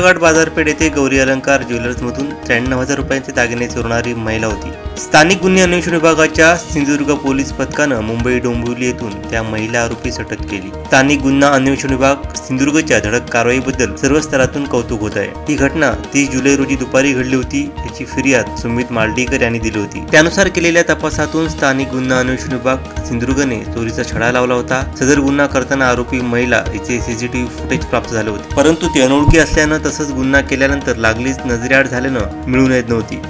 घाट बाजारपेठ येथे गौरी अलंकार ज्वेलर्समधून त्र्याण्णव हजार रुपयांचे दागिने चोरणारी महिला होती. स्थानिक गुन्हे अन्वेषण विभागाच्या सिंधुदुर्ग पोलीस पथकानं मुंबई डोंबिवली येथून त्या महिला आरोपीस अटक केली. स्थानिक गुन्हा अन्वेषण विभाग सिंधुदुर्गच्या धडक कारवाईबद्दल सर्व स्तरातून कौतुक होत आहे. ही घटना तीस जुलै रोजी दुपारी घडली होती. याची फिर्याद सुमित मालडीकर यांनी दिली होती. त्यानुसार केलेल्या तपासातून स्थानिक गुन्हा अन्वेषण विभाग सिंधुदुर्गने चोरीचा छडा लावला होता. सदर गुन्हा करताना आरोपी महिला हिचे सीसीटीव्ही फुटेज प्राप्त झाले होते. परंतु ती अनोळखी असल्यानं तसंच गुन्हा केल्यानंतर लागलीच नजरेआड झाल्यानं मिळून येत नव्हती.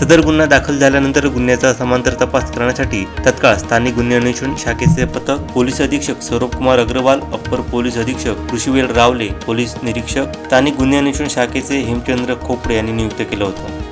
सदर गुन्हा दाखल झाल्यानंतर गुन्ह्याचा समांतर तपास करण्यासाठी तत्काळ स्थानिक गुन्हे अन्वेषण शाखेचे पथक पोलीस अधीक्षक सौरभ कुमार अग्रवाल अप्पर पोलीस अधीक्षक कृषीवेल रावले पोलीस निरीक्षक स्थानिक गुन्हे अन्वेषण शाखेचे हेमचंद्र खोपडे यांनी नियुक्त केलं होतं.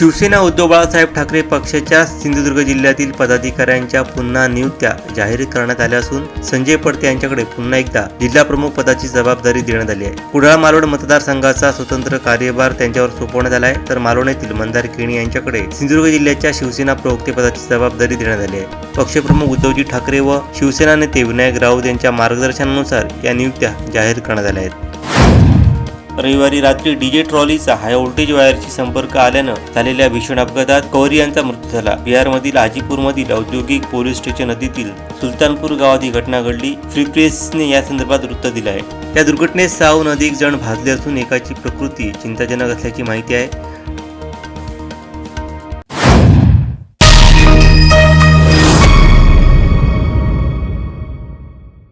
शिवसेना उद्धव बाळासाहेब ठाकरे पक्षाच्या सिंधुदुर्ग जिल्ह्यातील पदाधिकाऱ्यांच्या पुन्हा नियुक्त्या जाहीर करण्यात आल्या असून संजय पडते यांच्याकडे पुन्हा एकदा जिल्हा प्रमुख पदाची जबाबदारी देण्यात आली आहे. कुडाळ मालोड मतदारसंघाचा स्वतंत्र कार्यभार त्यांच्यावर सोपवण्यात आला आहे. तर मालोड येथील मंदार केणी यांच्याकडे सिंधुदुर्ग जिल्ह्याच्या शिवसेना प्रवक्तेपदाची जबाबदारी देण्यात आली आहे. पक्षप्रमुख उद्धवजी ठाकरे व शिवसेना नेते विनायक राऊत यांच्या मार्गदर्शनानुसार या नियुक्त्या जाहीर करण्यात आल्या आहेत. रविवारी रात्री डीजे ट्रॉलीचा हाय व्होल्टेज वायरशी संपर्क आल्यानं झालेल्या भीषण अपघातात कौरी यांचा मृत्यू झाला. बिहारमधील हाजीपूरमधील औद्योगिक पोलीस स्टेशन नदीतील सुलतानपूर गावात ही घटना घडली. फ्री प्रेसने या संदर्भात वृत्त दिलं आहे या दुर्घटनेत सहाहून अधिक जण भाजले असून एकाची प्रकृती चिंताजनक असल्याची माहिती आहे.